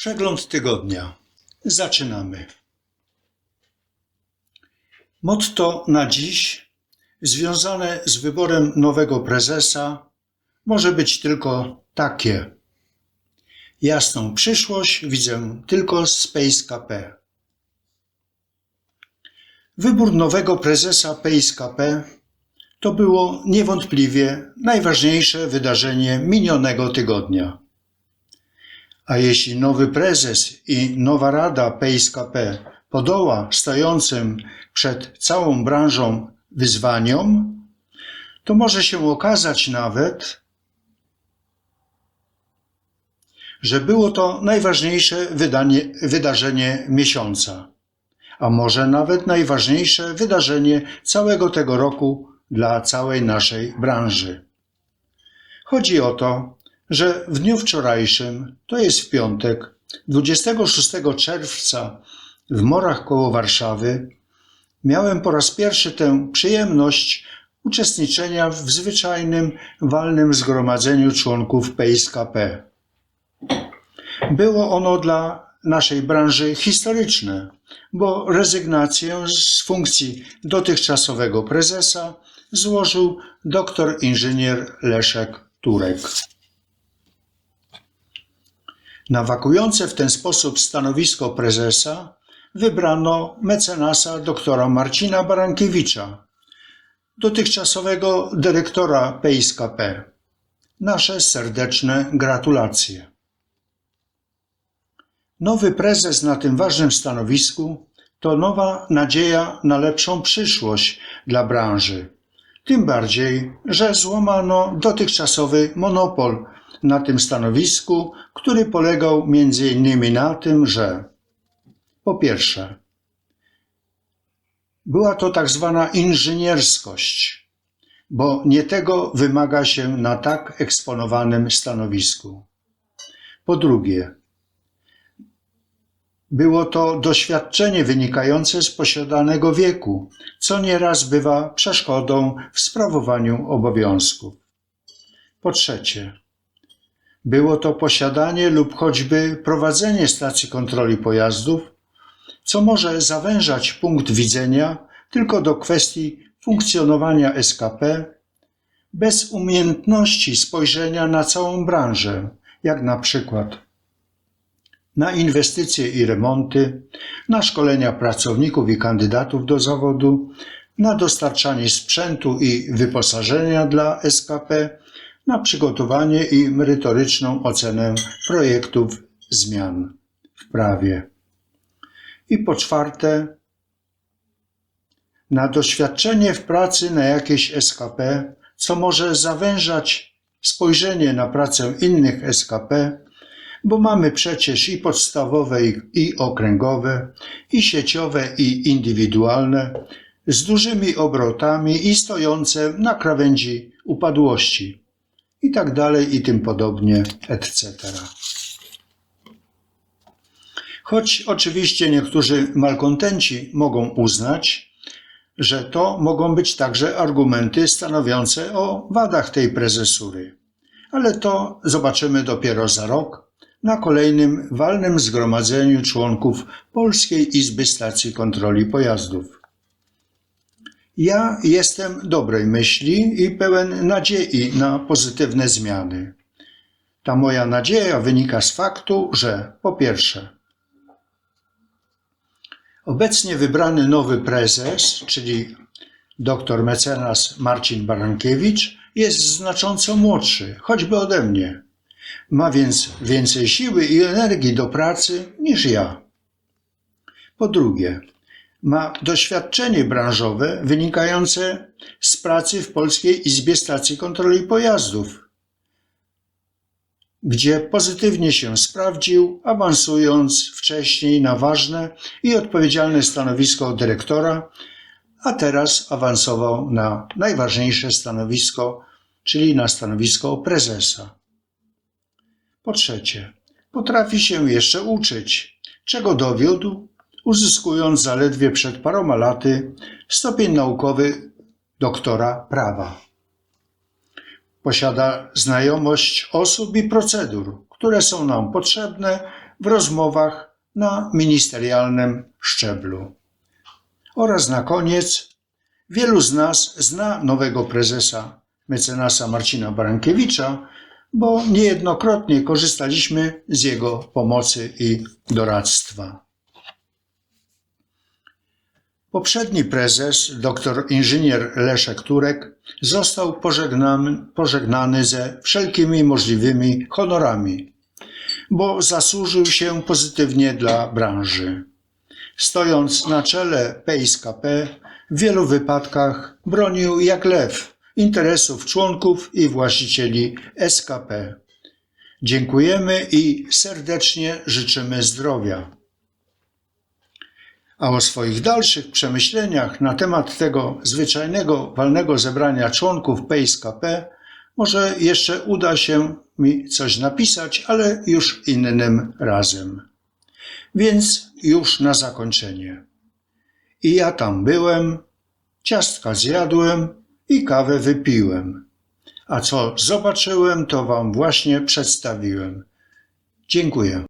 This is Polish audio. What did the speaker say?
Przegląd tygodnia. Zaczynamy. Motto na dziś, związane z wyborem nowego prezesa, może być tylko takie. Jasną przyszłość widzę tylko z PSKP. Wybór nowego prezesa PSKP to było niewątpliwie najważniejsze wydarzenie minionego tygodnia. A jeśli nowy prezes i nowa rada PSKP podoła stojącym przed całą branżą wyzwaniom, to może się okazać nawet, że było to najważniejsze wydanie, wydarzenie miesiąca, a może nawet najważniejsze wydarzenie całego tego roku dla całej naszej branży. Chodzi o to, że w dniu wczorajszym, to jest w piątek, 26 czerwca w Morach koło Warszawy, miałem po raz pierwszy tę przyjemność uczestniczenia w zwyczajnym walnym zgromadzeniu członków PSKP. Było ono dla naszej branży historyczne, bo rezygnację z funkcji dotychczasowego prezesa złożył doktor inżynier Leszek Turek. Na wakujące w ten sposób stanowisko prezesa wybrano mecenasa doktora Marcina Barankiewicza, dotychczasowego dyrektora PSKP. Nasze serdeczne gratulacje. Nowy prezes na tym ważnym stanowisku to nowa nadzieja na lepszą przyszłość dla branży. Tym bardziej, że złamano dotychczasowy monopol na tym stanowisku, który polegał między innymi na tym, że po pierwsze, była to tak zwana inżynierskość, bo nie tego wymaga się na tak eksponowanym stanowisku. Po drugie, było to doświadczenie wynikające z posiadanego wieku, co nieraz bywa przeszkodą w sprawowaniu obowiązków. Po trzecie, było to posiadanie lub choćby prowadzenie stacji kontroli pojazdów, co może zawężać punkt widzenia tylko do kwestii funkcjonowania SKP, bez umiejętności spojrzenia na całą branżę, jak na przykład na inwestycje i remonty, na szkolenia pracowników i kandydatów do zawodu, na dostarczanie sprzętu i wyposażenia dla SKP, na przygotowanie i merytoryczną ocenę projektów zmian w prawie. I po czwarte, na doświadczenie w pracy na jakieś SKP, co może zawężać spojrzenie na pracę innych SKP, bo mamy przecież i podstawowe, i okręgowe, i sieciowe, i indywidualne, z dużymi obrotami i stojące na krawędzi upadłości, i tak dalej, i tym podobnie, etc. Choć oczywiście niektórzy malkontenci mogą uznać, że to mogą być także argumenty stanowiące o wadach tej prezesury. Ale to zobaczymy dopiero za rok na kolejnym walnym zgromadzeniu członków Polskiej Izby Stacji Kontroli Pojazdów. Ja jestem dobrej myśli i pełen nadziei na pozytywne zmiany. Ta moja nadzieja wynika z faktu, że po pierwsze, obecnie wybrany nowy prezes, czyli dr mecenas Marcin Barankiewicz, jest znacząco młodszy, choćby ode mnie. Ma więc więcej siły i energii do pracy niż ja. Po drugie, ma doświadczenie branżowe wynikające z pracy w Polskiej Izbie Stacji Kontroli Pojazdów, gdzie pozytywnie się sprawdził, awansując wcześniej na ważne i odpowiedzialne stanowisko dyrektora, a teraz awansował na najważniejsze stanowisko, czyli na stanowisko prezesa. Po trzecie, potrafi się jeszcze uczyć, czego dowiódł, uzyskując zaledwie przed paroma laty stopień naukowy doktora prawa. Posiada znajomość osób i procedur, które są nam potrzebne w rozmowach na ministerialnym szczeblu. Oraz na koniec, wielu z nas zna nowego prezesa, mecenasa Marcina Barankiewicza, bo niejednokrotnie korzystaliśmy z jego pomocy i doradztwa. Poprzedni prezes, dr inżynier Leszek Turek, został pożegnany, pożegnany ze wszelkimi możliwymi honorami, bo zasłużył się pozytywnie dla branży. Stojąc na czele PSKP, w wielu wypadkach bronił jak lew interesów członków i właścicieli SKP. Dziękujemy i serdecznie życzymy zdrowia. A o swoich dalszych przemyśleniach na temat tego zwyczajnego walnego zebrania członków PSKP może jeszcze uda się mi coś napisać, ale już innym razem. Więc już na zakończenie. I ja tam byłem, ciastka zjadłem i kawę wypiłem. A co zobaczyłem, to wam właśnie przedstawiłem. Dziękuję.